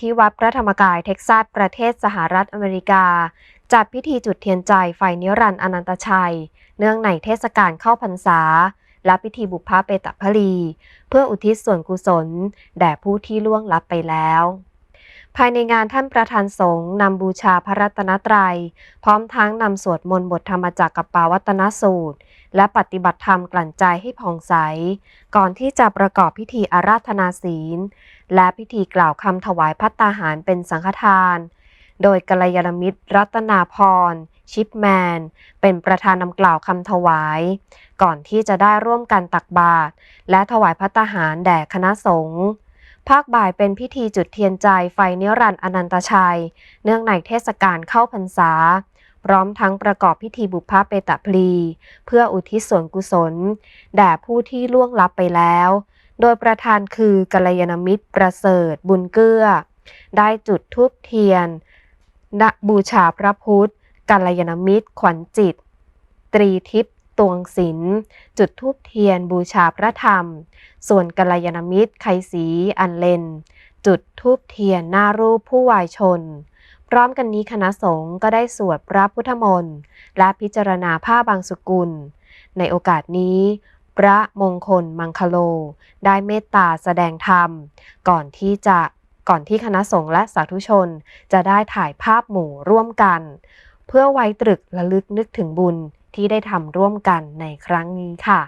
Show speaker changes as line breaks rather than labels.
ที่วัดพระธรรมกายเท็กซัสประเทศสหรัฐอเมริกา จัดพิธีจุดเทียนใจไฟนิรันดร์อนันตชัย เนื่องในเทศกาลเข้าพรรษา และพิธีบุพเพเปตพลี เพื่ออุทิศส่วนกุศล แด่ผู้ที่ล่วงลับไปแล้ว ภายในงานท่านประธานสงฆ์นำบูชาพระรัตนตรัย พร้อมทั้งนำสวดมนต์บทธรรมจักรกับปาวัตนสูตร และปฏิบัติธรรมกลั่นใจให้ผ่องใส ก่อนที่จะประกอบพิธีอาราธนาศีล และพิธีกล่าวคำถวายพัตตาหารเป็นสังฆทาน โดยกัลยาณมิตรรัตนาพร ชิปแมน เป็นประธานนำกล่าวคำถวาย ก่อนที่จะได้ร่วมกันตักบาตรและถวายพัตตาหารแด่คณะสงฆ์ภาคบ่ายเป็นพิธีจุดเทียนใจไฟเนิรันอนันตชัย เนื่องในเทศกาลเข้าพรรษา พร้อมทั้งประกอบพิธีบุพเพเปตพลี เพื่ออุทิศส่วนกุศล แด่ผู้ที่ล่วงลับไปแล้ว โดยประธานคือกัลยาณมิตรประเสริฐ บุญเกื้อ ได้จุดทูบเทียนณบูชาพระพุทธกัลยาณมิตร ขวัญจิต ตรีทิพย์ตวงศิลจุดทูบเทียนบูชาพระธรรม ส่วนกัลยาณมิตรไขสีอันเลนจุดทูบเทียนหน้ารูปผู้วายชน พร้อมกันนี้คณะสงฆ์ก็ได้สวดพระพุทธมนต์และพิจารณาผ้าบางสุกุล ในโอกาสนี้ พระมงคลมังคโล ได้เมตตาแสดงธรรม ก่อนที่จะก่อนที่คณะสงฆ์และสาธุชน จะได้ถ่ายภาพหมู่ร่วมกัน เพื่อไว้ตรึกระลึกนึกถึงบุญที่ได้ทำร่วมกันในครั้งนี้ค่ะ